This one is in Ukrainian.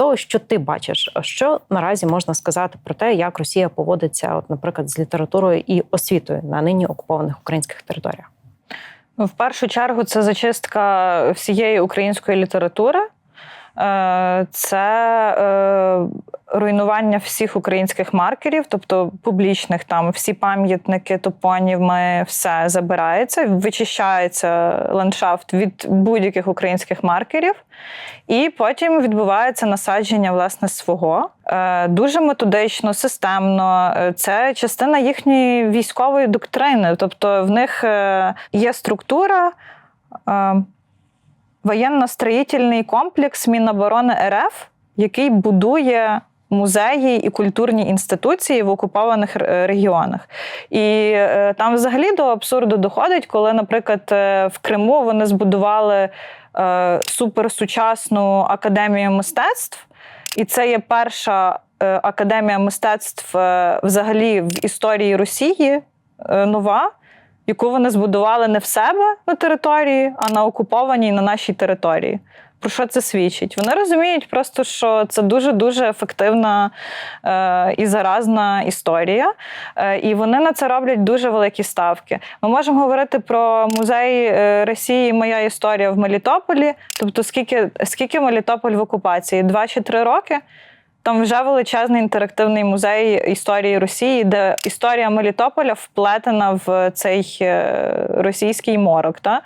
того, що ти бачиш, що наразі можна сказати про те, як Росія поводиться, от, наприклад, з літературою і освітою на нині окупованих українських територіях? Ну, В першу чергу це зачистка всієї української літератури. Е, Це е, руйнування всіх українських маркерів, тобто публічних там всі пам'ятники, топоніми, все забирається, вичищається ландшафт від будь-яких українських маркерів, і потім відбувається насадження власне свого. Е, Дуже методично, системно. Е, Це частина їхньої військової доктрини. Тобто в них е, є структура. Воєнно-строїтельний комплекс Міноборони РФ, який будує музеї і культурні інституції в окупованих е, регіонах. І е, там взагалі до абсурду доходить, коли, наприклад, е, в Криму вони збудували суперсучасну академію мистецтв, і це є перша академія мистецтв взагалі в історії Росії нова яку вони збудували не в себе на території, а на окупованій на нашій території. Про що це свідчить? Вони розуміють просто, що це дуже дуже ефективна е, і заразна історія, е, і вони на це роблять дуже великі ставки. Ми можемо говорити про музей е, Росії Моя історія в Мелітополі. Тобто, скільки, скільки Мелітополь в окупації? Два чи три роки? Там вже величезний інтерактивний музей історії Росії, де історія Мелітополя вплетена в цей е, російський морок. Та?